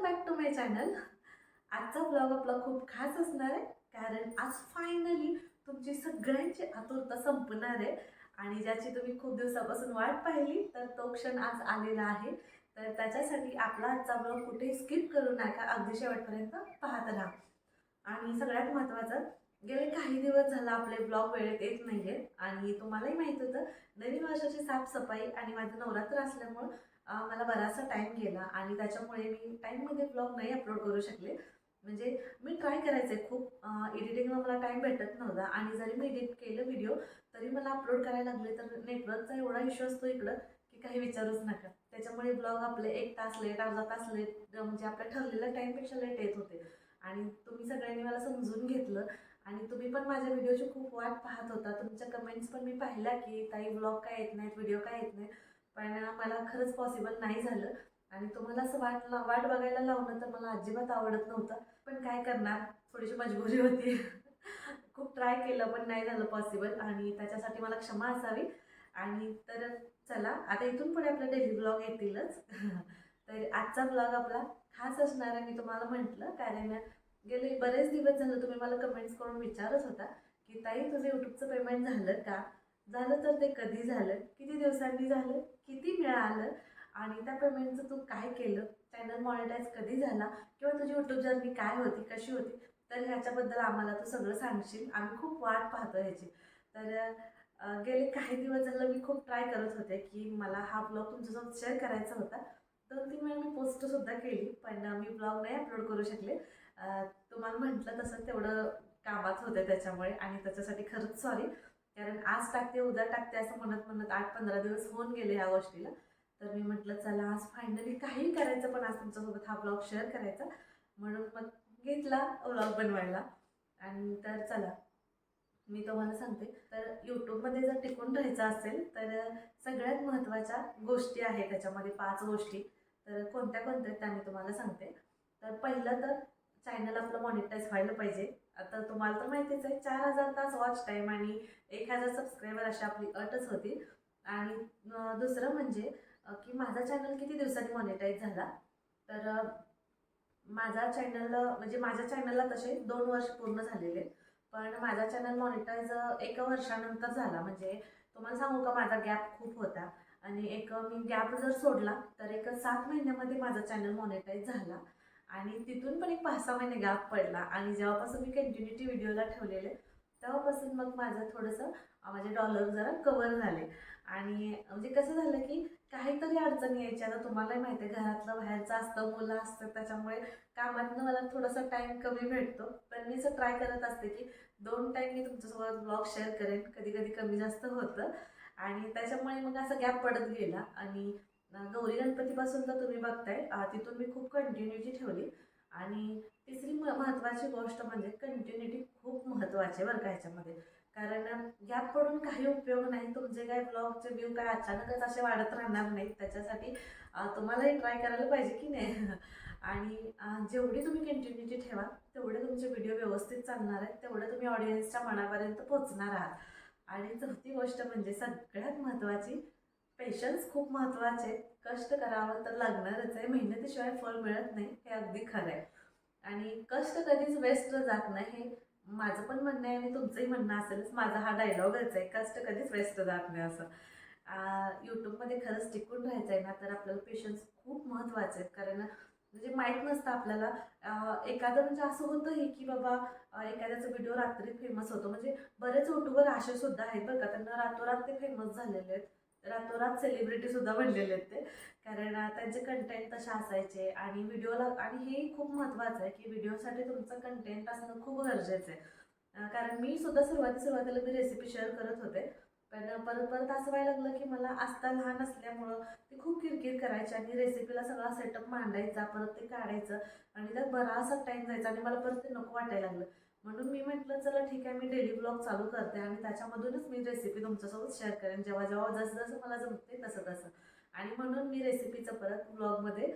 Back to my channel आजचा blog आपला खूप खास असणार आहे कारण आज फायनली तुमची सगळ्यांची आतुरता संपणार आहे. आणि ज्याची तुम्ही खूप दिवसापासून वाट पाहिली तर तो क्षण आज आलेला आहे. तर त्याच्यासाठी आपला आजचा ब्लॉग कुठे स्किप करू नका अगदी शेवटपर्यंत पाहत राहा. आणि सगळ्यात महत्त्वाचं गेले काही दिवस झाला आपले ब्लॉग वेळेत येत नाही आहेत आणि तुम्हालाही माहीत होतं नवीन वर्षाची साफसफाई आणि माझं नवरात्र असल्यामुळं मला बराचसा टाईम गेला आणि त्याच्यामुळे मी टाईममध्ये ब्लॉग नाही अपलोड करू शकले. म्हणजे मी ट्राय करायचे खूप एडिटिंगला मला टाईम भेटत नव्हता आणि जरी मी एडिट केलं व्हिडिओ तरी मला अपलोड करायला लागले तर नेटवर्कचा एवढा इश्यू असतो इकडं की काही विचारूच नका. त्याच्यामुळे ब्लॉग आपले एक तास लेट अर्धा तास लेट म्हणजे आपल्या ठरलेल्या टाईमपेक्षा लेट येत होते. आणि तुम्ही सगळ्यांनी मला समजून घेतलं आणि तुम्ही पण माझ्या व्हिडिओची खूप वाट पाहत होता. तुमच्या कमेंट्स पण मी पाहिल्या की ताई ब्लॉग काय येत नाहीत व्हिडिओ काय येत नाही पण मला खरंच पॉसिबल नाही झालं. आणि तुम्हाला असं वाट वाट बघायला लावणं तर मला अजिबात आवडत नव्हतं. पण काय करणार? थोडीशी मजबुरी होती. खूप ट्राय केलं पण नाही झालं पॉसिबल आणि त्याच्यासाठी मला क्षमा असावी. आणि तर चला आता इथून पुढे आपला डेली ब्लॉग येतीलच. तर आजचा ब्लॉग आपला खास असणार आहे मी तुम्हाला म्हटलं. कारण गेले बरेच दिवस झालं तुम्ही मला कमेंट्स करून विचारत होता की ताई तुझं यूट्यूबचं पेमेंट झालं का? झालं तर ते कधी झालं? किती दिवसांनी झालं? किती मिळालं आणि त्या पेमेंटचं तू काय केलं? चॅनल मॉनिटाईज कधी झाला? किंवा तुझी यूट्यूब जर्नी काय होती? कशी होती? तर ह्याच्याबद्दल आम्हाला तू सगळं सांगशील. आम्ही खूप वाट पाहतो ह्याची. तर गेले काही दिवस झालं मी खूप ट्राय करत होते की मला हा ब्लॉग तुमच्यासोबत शेअर करायचा होता. दोन तीन वेळा मी पोस्टसुद्धा केली पण मी ब्लॉग नाही अपलोड करू शकले. तुम्हाला म्हटलं तसं तेवढं कामात होते त्याच्यामुळे आणि त्याच्यासाठी खरंच सॉरी कारण आज टाकते उद्या टाकते असं म्हणत म्हणत आठ पंधरा दिवस होऊन गेले या गोष्टीला. तर मी म्हटलं चला आज फायनली काही करायचं पण आज तुमच्यासोबत हा ब्लॉग शेअर करायचा. म्हणून मग घेतला ब्लॉग बनवायला. आणि तर चला मी तुम्हाला सांगते. तर यूट्यूबमध्ये जर टिकून राहायचं असेल तर सगळ्यात महत्त्वाच्या गोष्टी आहेत त्याच्यामध्ये पाच गोष्टी. तर कोणत्या कोणत्या त्या मी तुम्हाला सांगते. तर पहिलं तर चॅनल आपलं मॉनिटाईज व्हायला पाहिजे. आता तुम्हाला तर माहितीच आहे चार हजार तास वॉच टाईम आणि एक हजार सबस्क्रायबर अशी आपली अटच होती. आणि दुसरं म्हणजे की माझा चॅनल किती दिवसांनी मॉनिटाईज झाला? तर माझा चॅनल म्हणजे माझ्या चॅनलला तसे दोन वर्ष पूर्ण झालेले. आहेत. पण माझा चॅनल मॉनिटाईज एका वर्षानंतर झाला. म्हणजे तुम्हाला सांगू का माझा गॅप खूप होता. आणि एक मी गॅप जर सोडला तर एक सात महिन्यामध्ये माझा चॅनल मॉनिटाईज झाला. आणि तिथून पण एक पाच सहा महिने गॅप पडला. आणि जेव्हापासून मी कंटिन्युटी व्हिडिओला ठेवलेले तेव्हापासून मग माझं थोडंसं माझे डॉलर जरा कवर झाले. आणि म्हणजे कसं झालं की काहीतरी अडचणी यायच्या. आता तुम्हालाही माहिती आहे घरातलं बाहेरचं असतं मुलं असतं त्याच्यामुळे कामातनं मला थोडासा टाईम कमी भेटतो. पण मी असं ट्राय करत असते की दोन टाईम मी तुमच्यासोबत ब्लॉग शेअर करेन. कधी कधी कमी जास्त होतं. आणि त्याच्यामुळे मग असं गॅप पडत गेला. आणि गौरी गणपतीपासून तर तुम्ही बघताय. तिथून मी खूप कंटिन्युटी ठेवली. आणि तिसरी म महत्त्वाची गोष्ट म्हणजे कंटिन्युटी खूप महत्त्वाची आहे बरं का ह्याच्यामध्ये. कारण गॅप पडून काही उपयोग नाही. तुमचे काय ब्लॉगचे व्ह्यू काय अचानकच असे वाढत राहणार नाहीत. त्याच्यासाठी तुम्हालाही ट्राय करायला पाहिजे की नाही? आणि जेवढी तुम्ही कंटिन्युटी ठेवा तेवढे तुमचे व्हिडिओ व्यवस्थित चालणार आहेत. तेवढं तुम्ही ऑडियन्सच्या मनापर्यंत पोचणार आहात. आणि चौथी गोष्ट म्हणजे सगळ्यात महत्त्वाची पेशन्स खूप महत्त्वाचे आहेत. कष्ट करावं तर लागणारच आहे. मेहनतीशिवाय फळ मिळत नाही हे अगदी खरं आहे. आणि कष्ट कधीच वेस्ट जात नाही हे माझं पण म्हणणं आहे आणि तुमचंही म्हणणं असेलच. माझा हा डायलॉगच आहे. कष्ट कधीच वेस्ट जात नाही असं. यूट्यूबमध्ये खरंच टिकून राहायचं आहे ना तर आपल्याला पेशन्स खूप महत्त्वाचे आहेत. कारण म्हणजे माहीत नसतं आपल्याला. एखादं म्हणजे असं होतंही की बाबा एखाद्याचा व्हिडिओ रात्री फेमस होतो. म्हणजे बरेच यूट्यूबर असे सुद्धा आहेत बरं का. त्यांना रातोरात ते फेमस झालेले आहेत. रातोरात सेलिब्रिटी सुद्धा बनलेले आहेत ते. कारण त्यांचे कंटेंट तसे असायचे आणि व्हिडिओला आणि हे खूप महत्त्वाचं आहे की व्हिडिओसाठी तुमचं कंटेंट असणं खूप गरजेचं आहे. कारण मी सुद्धा सुरुवाती सुरुवातीला मी रेसिपी शेअर करत होते. पण परत परत असं व्हायला लागलं की मला आस्था लहान असल्यामुळं ते खूप किरकिर करायचे आणि रेसिपीला सगळा सेटअप मांडायचा परत ते काढायचं आणि त्यात बराचसा टाईम जायचा आणि मला परत ते नको वाटायला लागलं. म्हणून मी म्हटलं चला ठीक आहे मी डेली ब्लॉग चालू करते आणि त्याच्यामधूनच मी रेसिपी तुमच्यासोबत शेअर करेन. जेव्हा जेव्हा जसं जसं मला जमते तसं तसं. आणि म्हणून मी रेसिपीचं परत ब्लॉगमध्ये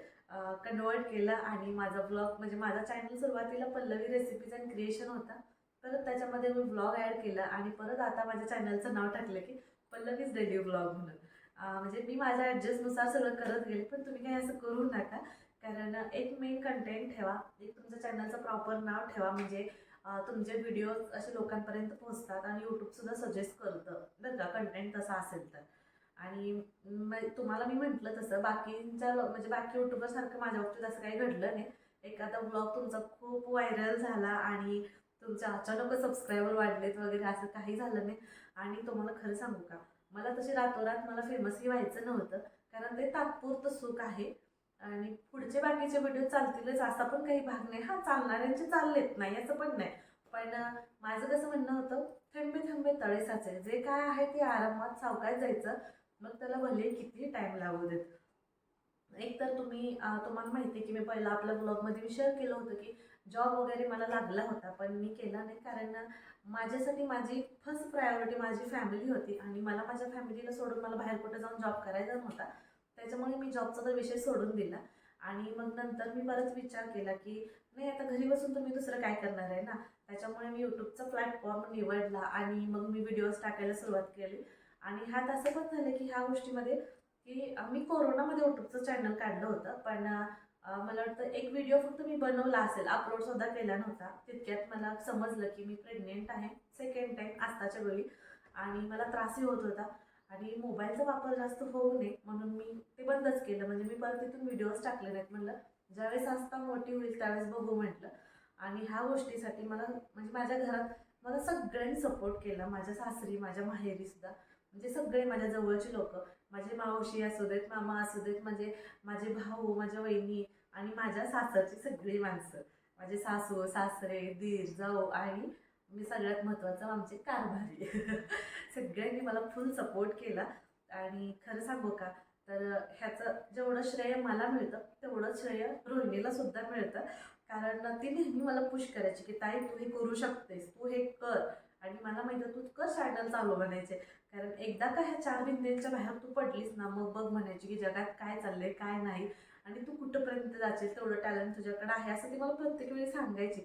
कन्वर्ट केलं आणि माझा ब्लॉग म्हणजे माझा चॅनल सुरुवातीला पल्लवी रेसिपीज अँड क्रिएशन होता. परत त्याच्यामध्ये मी ब्लॉग ॲड केला आणि परत आता माझ्या चॅनलचं नाव टाकलं की पल्लवीज डेली ब्लॉग म्हणून. म्हणजे मी माझ्या ॲडजस्टनुसार सगळं करत गेले पण तुम्ही काही असं करू नका. कारण एक मेन कंटेंट ठेवा एक तुमच्या चॅनलचं प्रॉपर नाव ठेवा म्हणजे तुमचे व्हिडिओज असे लोकांपर्यंत पोहोचतात आणि यूट्यूबसुद्धा सजेस्ट करतं. बरं का? कंटेंट तसा असेल तर. आणि तुम्हाला मी म्हटलं तसं बाकींच्या म्हणजे बाकी युट्यूबरसारखं माझ्या बाबतीत असं काही घडलं नाही. एखादा ब्लॉग तुमचा खूप व्हायरल झाला आणि तुमचे अचानक सबस्क्रायबर वाढलेत वगैरे असं काही झालं नाही. आणि तुम्हाला खरं सांगू का? मला तशी रातोरात मला फेमसही व्हायचं नव्हतं. कारण ते तात्पुरतं सुख आहे. आणि पुढचे बाकीचे व्हिडिओ चालतीलच असा पण काही भाग नाही. हा चालणाऱ्यांचे चाललेत नाही असं पण नाही. पण माझं कसं म्हणणं होतं थेंबे थेंबे तळे साचे जे काय आहे ते आरामात सावकाय जायचं. मग त्याला भले कितीही टाईम लागू देत. एक तर तुम्ही तुम्हाला माहिती आहे की मी पहिला आपल्या ब्लॉगमध्ये मी शेअर केलं होतं की जॉब वगैरे मला लागला होता पण मी केला नाही कारण माझ्यासाठी माझी फर्स्ट प्रायोरिटी माझी फॅमिली होती आणि मला माझ्या फॅमिलीला सोडून मला बाहेर कुठे जाऊन जॉब करायचा नव्हता. त्याच्यामुळे मी जॉबचा तर विषय सोडून दिला. आणि मग नंतर मी बराच विचार केला की नाही आता घरी बसून तुम्ही दुसरं काय करणार आहे ना? त्याच्यामुळे मी यूट्यूबचा प्लॅटफॉर्म निवडला आणि मग मी व्हिडिओज टाकायला सुरुवात केली. आणि ह्यात असं पण झालं की ह्या गोष्टीमध्ये की मी कोरोनामध्ये यूट्यूबचं चॅनल काढलं होतं पण मला वाटतं एक व्हिडिओ फक्त मी बनवला असेल अपलोड सुद्धा केला नव्हता. तितक्यात मला समजलं की मी प्रेग्नेंट आहे सेकंड टाईम आत्ताच्या वेळी आणि मला त्रासही होत होता. आणि मोबाईलचा वापर जास्त होऊ नये म्हणून मी ते केलं. म्हणजे मी परत तिथून व्हिडिओज टाकले नाहीत म्हणलं ज्यावेळेस आस्था मोठी होईल त्यावेळेस बघू म्हटलं. आणि ह्या गोष्टीसाठी मला म्हणजे माझ्या घरात मला सगळ्यांनी सपोर्ट केला. माझ्या सासरी माझ्या माहेरी सुद्धा. म्हणजे सगळे माझ्या जवळचे लोक. माझे मावशी असू देत मामा असू देत म्हणजे माझे भाऊ माझ्या वहिनी आणि माझ्या सासरची सगळी माणसं. माझे सासू सासरे दीर जाऊ आणि मी सगळ्यात महत्त्वाचं आमचे कारभारी. सगळ्यांनी मला फुल सपोर्ट केला. आणि खरं सांगू का तर ह्याचं जेवढं श्रेय मला मिळतं तेवढं श्रेय रोहिणीला सुद्धा मिळतं. कारण ती नेहमी मला पुश करायची की ताई तू हे करू शकतेस तू हे कर. आणि मला माहिती आहे, तू कर चॅनल चालू बनायचे. कारण एकदा का ह्या चार बिंदेच्या बाहेर तू पडलीस ना मग बघ म्हणायची की जगात काय चाललंय काय नाही? आणि तू कुठंपर्यंत जाशील तेवढं टॅलेंट तुझ्याकडे आहे असं ती मला प्रत्येक वेळी सांगायची.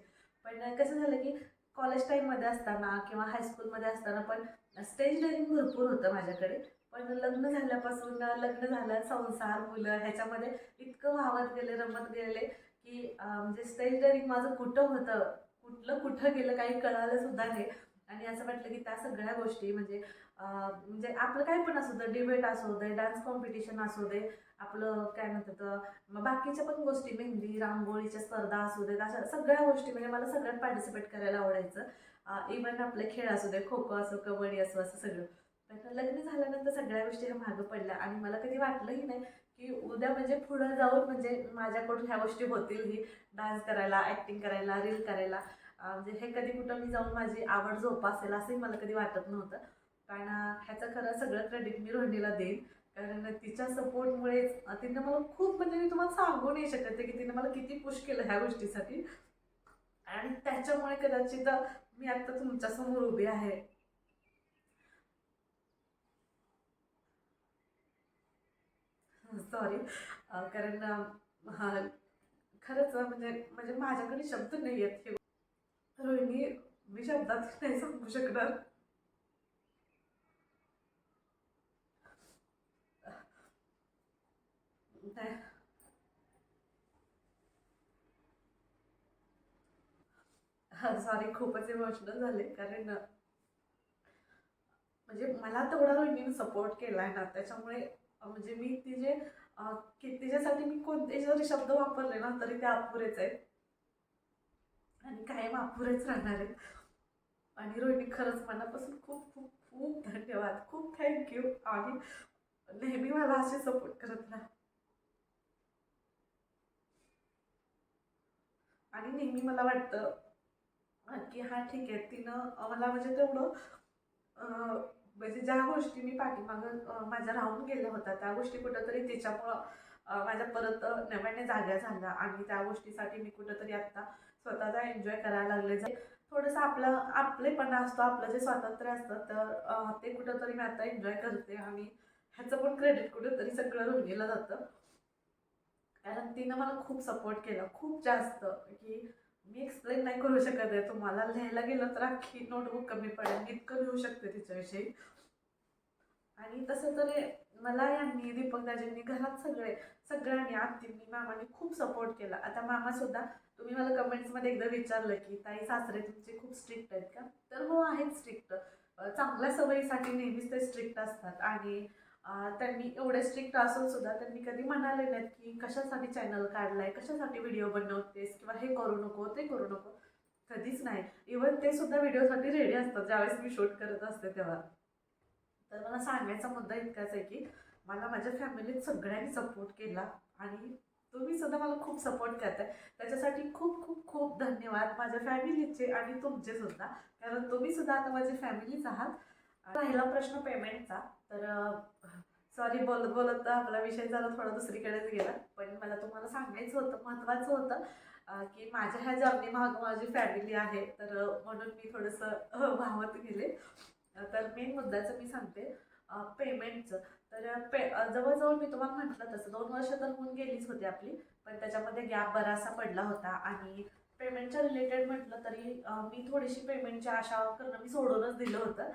पण कसं झालं की कॉलेज टाईममध्ये असताना किंवा हायस्कूलमध्ये असताना पण स्टेज डायरिंग भरपूर होतं माझ्याकडे. पण लग्न झाल्यापासून लग्न झालं संसार मुलं ह्याच्यामध्ये इतकं वाहत गेले रमत गेले की म्हणजे स्टेज डेअरिंग माझं कुठं होतं कुठलं कुठं गेलं काही कळालं सुद्धा नाही. आणि असं वाटलं की त्या सगळ्या गोष्टी म्हणजे म्हणजे आपलं काय पण असू दे डिबेट असू दे डान्स कॉम्पिटिशन असू दे आपलं काय म्हणतात मग बाकीच्या पण गोष्टी मेहंदी रांगोळीच्या स्पर्धा असू देत अशा सगळ्या गोष्टी म्हणजे मला सगळ्यात पार्टिसिपेट करायला आवडायचं. इव्हन आपले खेळ असू दे खो खो असो कबड्डी असो असं सगळं. पण लग्न झाल्यानंतर सगळ्या गोष्टी ह्या मागं पडल्या आणि मला कधी वाटलंही नाही की उद्या म्हणजे पुढं जाऊन म्हणजे माझ्याकडून ह्या गोष्टी होतील ही डान्स करायला ॲक्टिंग करायला रील करायला. म्हणजे हे कधी कुठं मी जाऊन माझी आवड जोपासेल असंही मला कधी वाटत नव्हतं. कारण ह्याचं खरं सगळं क्रेडिट मी रोहिणीला देईन. कारण तिच्या सपोर्टमुळेच तिनं मला खूप म्हणजे मी तुम्हाला सांगू नाही शकत की तिने मला किती पुश केलं ह्या गोष्टीसाठी. आणि त्याच्यामुळे कदाचित मी आत्ता तुमच्यासमोर उभी आहे. सॉरी कारण हा खरंच म्हणजे म्हणजे माझ्याकडे शब्द नाही आहेत हे. रोहिणी मी शब्दात नाही सांगू शकणार. सॉरी खूपच इमोशनल झाले कारण म्हणजे मला तेवढा रोहिणीने सपोर्ट केला आहे ना त्याच्यामुळे म्हणजे मी तिचे जे तिच्यासाठी मी कोणते जरी शब्द वापरले ना तरी ते अपुरेच आहेत. आणि कायम अपुरेच राहणार आहेत. आणि रोहिणी खरंच मनापासून खूप खूप खूप धन्यवाद. खूप थँक्यू आणि नेहमी मला असे सपोर्ट करत राहा. आणि नेहमी मला वाटतं की हा ठीक आहे. तिनं मला म्हणजे तेवढं म्हणजे ज्या गोष्टी मी पाठीमागं माझ्या राहून गेल्या होत्या त्या गोष्टी कुठंतरी तिच्यामुळं माझ्या परत नव्याने जाग्या झाल्या आणि त्या गोष्टीसाठी मी कुठंतरी आत्ता स्वतःचा एन्जॉय करायला लागले. जे थोडंसं आपलं आपलेपणा असतो आपलं जे स्वातंत्र्य असतं तर ते कुठंतरी मी आता एन्जॉय करते आणि ह्याचं पण क्रेडिट कुठंतरी सगळं रोहिणीला जातं. कारण तिनं मला खूप सपोर्ट केला खूप जास्त की मी एक्सप्लेन नाही करू शकत आहे. तुम्हाला लिहायला गेलं तर अख्खी नोटबुक कमी पडेल. मी इतकं लिहू शकते तिच्याविषयी. आणि तसं तर मला यांनी दीपक दाजींनी घरात सगळे सगळ्यांनी आत्तींनी मामाने खूप सपोर्ट केला. आता मामा सुद्धा तुम्ही मला कमेंट्समध्ये एकदा विचारलं की ताई सासरे तुमचे खूप स्ट्रिक्ट आहेत का? तर हो आहेत स्ट्रिक्ट चांगल्या सवयीसाठी नेहमीच ते स्ट्रिक्ट असतात. आणि त्यांनी एवढे स्ट्रिक्ट असून सुद्धा त्यांनी कधी म्हणाले नाहीत की कशासाठी चॅनल काढलाय कशासाठी व्हिडिओ बनवतेस किंवा हे करू नको ते करू नको. कधीच नाही. इवन ते सुद्धा व्हिडिओसाठी रेडी असतात. ज्यावेळेस मी शूट करत असते तेव्हा. तर मला सांगायचा मुद्दा इतकाच आहे की मला माझ्या फॅमिलीत सगळ्यांनी सपोर्ट केला आणि तुम्ही सुद्धा मला खूप सपोर्ट करताय. त्याच्यासाठी खूप खूप खूप धन्यवाद माझ्या फॅमिलीचे आणि तुमचे सुद्धा. कारण तुम्ही सुद्धा आता माझी फॅमिलीच आहात. राहिला प्रश्न पेमेंटचा. तर सॉरी बोलत बोलत आपला विषय जरा थोडा दुसरीकडेच गेला. पण मला तुम्हाला सांगायचं होतं महत्त्वाचं होतं की माझ्या ह्या जर्नी माग माझी फॅमिली आहे. तर म्हणून मी थोडंसं भावत गेले. तर मेन मुद्द्याचं मी सांगते पेमेंटचं तर पे जवळजवळ मी तुम्हाला म्हटलं तसं दोन वर्ष तर होऊन गेलीच होती आपली. पण त्याच्यामध्ये गॅप बरासा पडला होता. आणि पेमेंटच्या रिलेटेड म्हटलं तरी मी थोडीशी पेमेंटची आशा करणं मी सोडूनच दिलं होतं.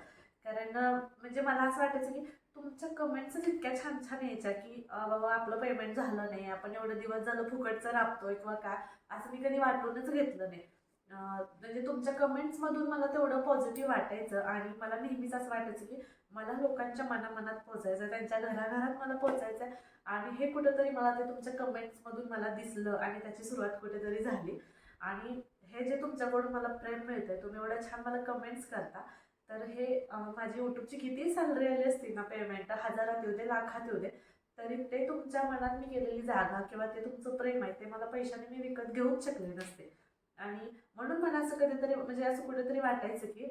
कारण म्हणजे मला असं वाटायचं की तुमच्या कमेंट्सच इतक्या छान छान यायच्या की बाबा आपलं पेमेंट झालं नाही आपण एवढं दिवस झालं फुकटचं राबतोय किंवा काय असं मी कधी वाटूनच घेतलं नाही. म्हणजे तुमच्या कमेंट्समधून मला तेवढं पॉझिटिव्ह वाटायचं आणि मला नेहमीच असं वाटायचं की मला लोकांच्या मनामनात पोचायचं त्यांच्या घराघरात मला पोचायचं आणि हे कुठंतरी मला ते तुमच्या कमेंट्समधून मला दिसलं आणि त्याची सुरुवात कुठेतरी झाली. आणि हे जे तुमच्याकडून मला प्रेम मिळतंय तुम्ही एवढ्या छान मला कमेंट्स करता तर हे माझी यूट्यूबची किती सॅलरी आली असती ना पेमेंट हजारात येऊ दे लाखात येऊ दे तरी ते तुमच्या मनात मी केलेली जागा किंवा ते तुमचं प्रेम आहे ते मला पैशाने मी विकत घेऊच शकले नसते. आणि म्हणून मला असं कधीतरी म्हणजे असं कुठेतरी वाटायचं की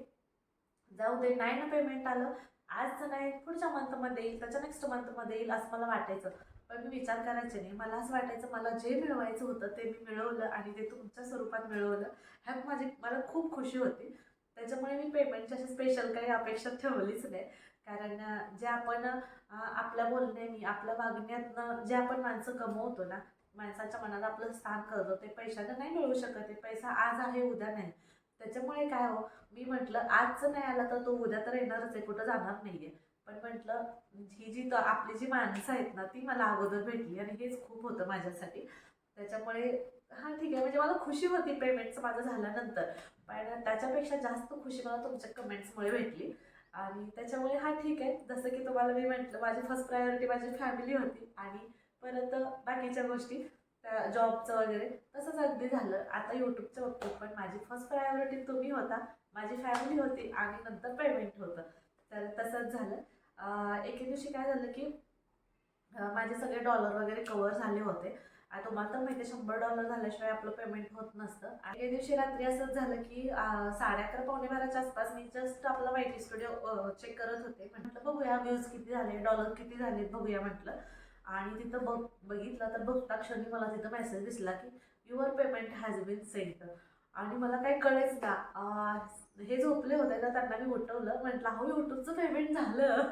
जाऊ दे नाही ना पेमेंट आलं आज नाही पुढच्या मंथमध्ये येईल त्याच्या नेक्स्ट मंथमध्ये येईल असं मला वाटायचं. पण मी विचार करायचे नाही. मला असं वाटायचं मला जे मिळवायचं होतं ते मी मिळवलं आणि ते तुमच्या स्वरूपात मिळवलं. ह्यात माझी मला खूप खुशी होती. त्याच्यामुळे मी पेमेंटची अशी स्पेशल काही अपेक्षा ठेवलीच नाही. कारण जे आपण आपल्या बोलण्यानी आपल्या वागण्यातनं जे आपण माणसं कमवतो ना माणसाच्या मनात आपलं स्थान करतो ते पैशानं नाही मिळू शकत ते पैसा आज आहे उद्या नाही. त्याच्यामुळे काय हो मी म्हटलं आजचं नाही आला तर तो उद्या तर येणारच आहे कुठं जाणार नाही आहे पण म्हटलं ही जी तर आपली जी माणसं आहेत ना ती मला अगोदर भेटली आणि हेच खूप होतं माझ्यासाठी. त्याच्यामुळे हां ठीक आहे. म्हणजे मला खुशी होती पेमेंटचं माझं झाल्यानंतर. पण त्याच्यापेक्षा जास्त खुशी मला तुमच्या कमेंट्समुळे भेटली. आणि त्याच्यामुळे हा ठीक आहे. जसं की तुम्हाला मी म्हटलं माझी फर्स्ट प्रायोरिटी माझी फॅमिली होती. आणि परत बाकीच्या गोष्टी त्या जॉबचं वगैरे तसंच अगदी झालं. आता यूट्यूबच्या बघतो पण माझी फर्स्ट प्रायोरिटी तुम्ही होता. माझी फॅमिली होती आणि नंतर पेमेंट होतं. तर तसंच झालं. एके दिवशी काय झालं की माझे सगळे डॉलर वगैरे कवर झाले होते. तुम्हाला तर माहिती शंभर डॉलर झाल्याशिवाय आपलं पेमेंट होत नसतं. आणि या दिवशी रात्री असंच झालं की साडे अकरा पावणे बाराच्या आसपास मी जस्ट आपला वायटी स्टुडिओ चेक करत होते. म्हटलं बघूया व्ह्यूज किती झाले डॉलर किती झाले बघूया म्हटलं. आणि तिथं बघ बघितलं तर बघता क्षणी मला तिथं मेसेज दिसला की your payment has been sent आणि मला काही कळेच ना हे झोपले होते ना त्यांना मी उठवलं. म्हटलं हो युट्यूबचं पेमेंट झालं.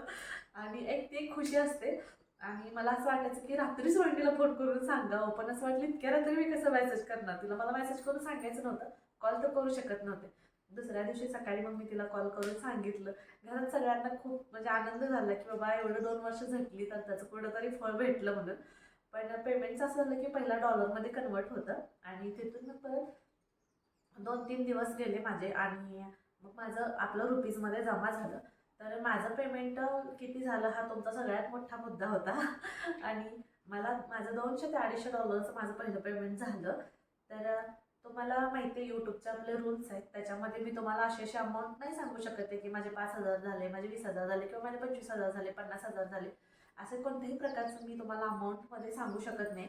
आणि एक ती एक खुशी असते. आणि मला असं वाटायचं की रात्रीच वहिनीला फोन करून सांगावं हो, पण असं वाटलं इतक्या रात्री मी कसं मेसेज करणार? तिला मला मेसेज करून सांगायचं नव्हतं. कॉल तर करू शकत नव्हते. दुसऱ्या दिवशी सकाळी मग मी तिला कॉल करून सांगितलं. घरात सगळ्यांना खूप म्हणजे आनंद झाला की बाबा एवढं दोन वर्ष झटली तर त्याचं कुठंतरी फळ भेटलं म्हणून. पण पेमेंटचं असं झालं की पहिला डॉलरमध्ये कन्वर्ट होतं आणि तिथून मग परत दोन तीन दिवस गेले माझे आणि मग माझं आपलं रुपीजमध्ये जमा झालं. तर माझं पेमेंट किती झालं हा तुमचा सगळ्यात मोठा मुद्दा होता. आणि मला माझं दोनशे ते अडीचशे डॉलरचं माझं पहिलं पेमेंट झालं. तर तुम्हाला माहिती आहे यूट्यूबचे आपले रूल्स आहेत. त्याच्यामध्ये मी तुम्हाला असे असे अमाऊंट नाही सांगू शकत आहे की माझे पाच हजार झाले माझे वीस हजार झाले किंवा माझे पंचवीस हजार झाले पन्नास हजार झाले. असे कोणत्याही प्रकारचं मी तुम्हाला अमाऊंटमध्ये सांगू शकत नाही.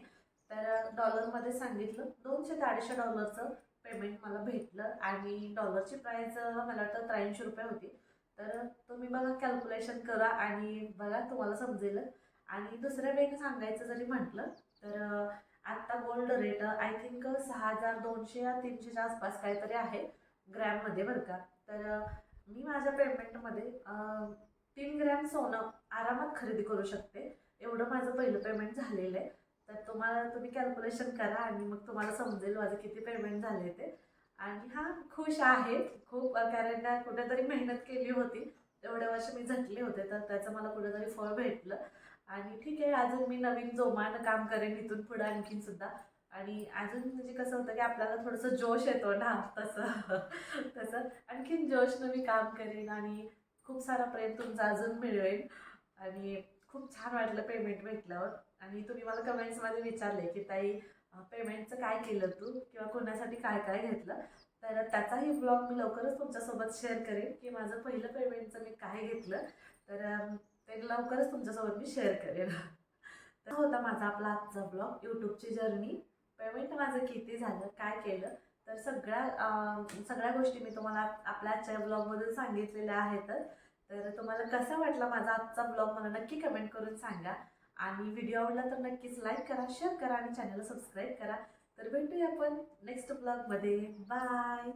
तर डॉलरमध्ये सांगितलं दोनशे ते अडीचशे डॉलरचं पेमेंट मला भेटलं. आणि डॉलरची प्राईज मला वाटतं त्र्याऐंशी रुपये होती. तर तुम्ही बघा कॅल्क्युलेशन करा आणि बघा तुम्हाला समजेल. आणि दुसऱ्या वेळी सांगायचं जरी म्हटलं तर आत्ता गोल्ड रेट आय थिंक सहा हजार दोनशे या तीनशेच्या आसपास काहीतरी आहे ग्रॅममध्ये बरं का. तर मी माझ्या पेमेंटमध्ये तीन ग्रॅम सोनं आरामात खरेदी करू शकते. एवढं माझं पहिलं पेमेंट झालेलं आहे. तर तुम्हाला तुम्ही कॅल्क्युलेशन करा आणि मग तुम्हाला समजेल माझं किती पेमेंट झाले ते. आणि हा खुश आहे. खूप कारण कुठेतरी मेहनत केली होती. एवढ्या वर्ष मी झटले होते तर त्याचं मला कुठेतरी फळ भेटलं. आणि ठीक आहे अजून मी नवीन जोमानं काम करेन इथून पुढे आणखीन सुद्धा. आणि अजून म्हणजे कसं होतं की आपल्याला थोडंसं जोश येतो ना तसं. तसं. आणखीन जोशनं मी काम करेन आणि खूप सारा प्रेम तुमचा अजून मिळवेन. आणि खूप छान वाटलं पेमेंट भेटल्यावर. आणि तुम्ही मला कमेंट्समध्ये विचारले की ताई पेमेंटचं काय केलं तू? किंवा कोणासाठी काय काय घेतलं? तर त्याचाही ब्लॉग मी लवकरच तुमच्यासोबत शेअर करेन की माझं पहिलं पेमेंटचं मी काय घेतलं? तर ते लवकरच तुमच्यासोबत मी शेअर करेन. तर होता माझा आपला आजचा ब्लॉग यूट्यूबची जर्नी पेमेंट माझं किती झालं काय केलं? तर सगळ्या सगळ्या गोष्टी मी तुम्हाला आपल्या आजच्या ब्लॉगमधून सांगितलेल्या आहेत तर तुम्हाला कसा वाटला माझा आजचा ब्लॉग मला नक्की कमेंट करून सांगा. आणि व्हिडिओ आवडला तर नक्कीच लाईक करा शेअर करा आणि चॅनलला सबस्क्राईब करा. तर भेटूया आपण नेक्स्ट ब्लॉगमध्ये बाय